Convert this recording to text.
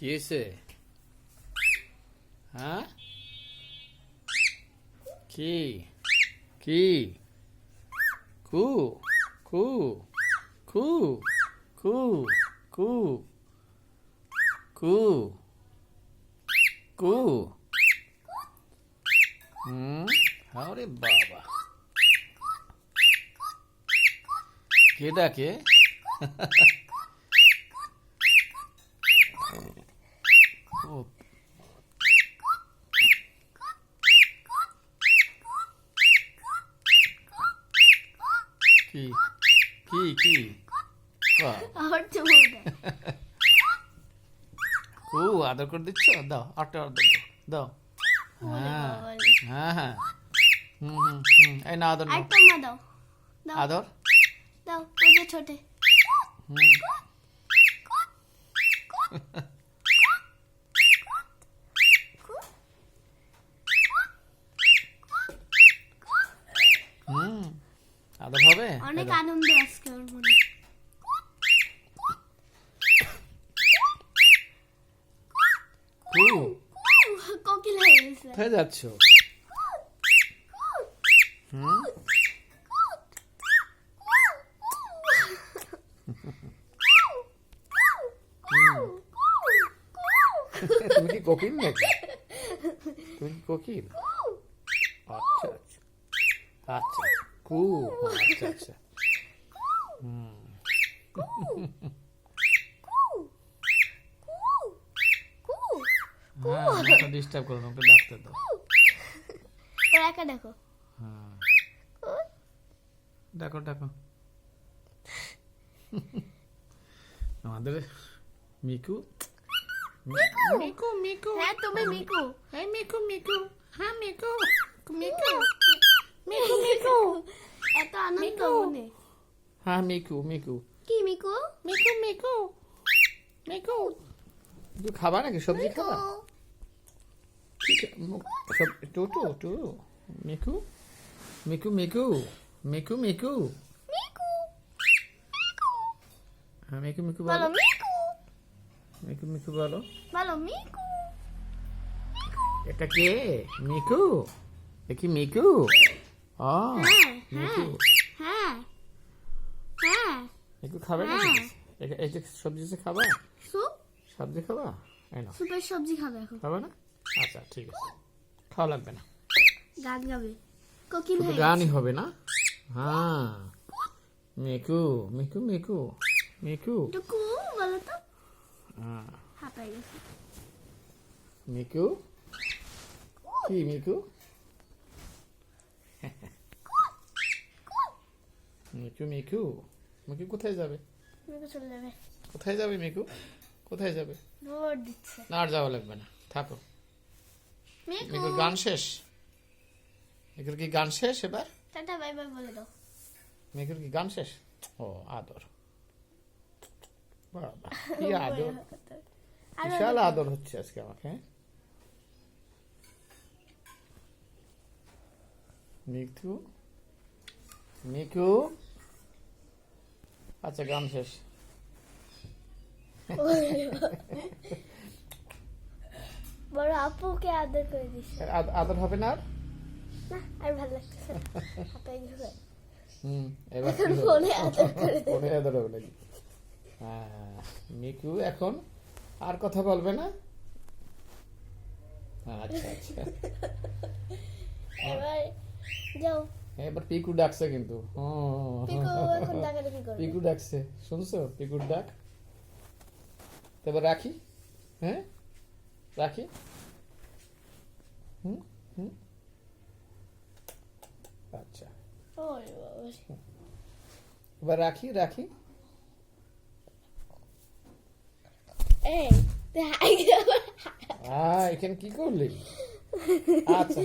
কি হয়েছে? হ্যাঁ? কি? কি? কু? কু? কু? কু? কু? কু? কু? হুম? আরে বাবা। কে? ডাকে ও কি কি? কি চুমু দেয় ও আদর করে দিচ্ছ? দাও আটটা আদর দাও দাও। হ্যাঁ। হ্যাঁ হ্যাঁ। হুম হুম হুম। এই না আদর আরেকটা মা দাও। আদর? দাও ওই যে ছোটে। হুম। আদর হবে? অনেক আনন্দ আজকে ওর মনে। কোকিল হয়ে গেছে। কোথায় যাচ্ছ? হুম? তুমি কি কোকিল নাকি? তুমি কি কোকিল? আচ্ছা। আচ্ছা আচ্ছা। কু আচ্ছা আচ্ছা। হুম। হ্যাঁ ডিস্টার্ব করো ওকে ডাকতে দাও। ওর একা দেখো হ্যাঁ ডাকো ডাকো। আমাদের মিকু। মিকু মিকু। হ্যাঁ তুমি মিকু। এই মিকু মিকু। হ্যাঁ মিকু মিকু। মিকু মিকু এত আনন্দ মনে হ্যাঁ মিকু মিকু কি মিকু মিকু মিকু মিকু কিছু খাবা নাকি সবজি খাবা টুটু টু মিকু মিকু মিকু মিকু মিকু মিকু হ্যাঁ মিকু মিকু বলো মিকু মিকু মিকু বলো বলো মিকু এটা কে মিকু এ কি মিকু ও হ্যাঁ হ্যাঁ হ্যাঁ মিকু খাবে নাকি হ্যাঁ। এই যে সবজি খাবা? সবজি খাবা? এই না সুপের সবজি খাবে এখন। খাবে না? আচ্ছা ঠিক আছে। খাওয়া লাগবে না। গান গাবে। কোকিল হয়ে গানই হবে না? হ্যাঁ। মিকু মিকু মিকু মিকু। টুকু বলো তো। হ্যাঁ। হাঁপাই গেছে। মিকু? কি মিকু? মিকু মিকু। মিকু কোথায় যাবে? মিকু চলে যাবে। কোথায় যাবে মিকু? কোথায় যাবে? দৌড় দিচ্ছে। না আর যাওয়া লাগবে না। থাকো। মিকু! মিকুর গান শেষ? মিকুর কি গান শেষ এবার? টাটা বাই বাই বলে দাও। মিকুর কি গান শেষ? ও আদর। বাবা কি আদর। বিশাল আদর হচ্ছে আজকে আমাকে হ্যাঁ? মিকু মিকু। আচ্ছা গান শেষ। বড় আপুকে আদর করে আদর হবে না আর? না ভালো হুম এবার? ফোনে আদর করে। ফোনে আদর হবে নাকি? হ্যাঁ মিকু এখন আর কথা বলবে না? আচ্ছা আচ্ছা। এবার যাও। এবার পিকু ডাকছে কিন্তু। পিকু এখন করবে পিকু ডাকছে। শুনছো? পিকুর ডাক। তো এবার রাখি। হ্যাঁ? রাখি। হুম? হুম? আচ্ছা। এবার রাখি রাখি। এখানে কি করলি? আচ্ছা।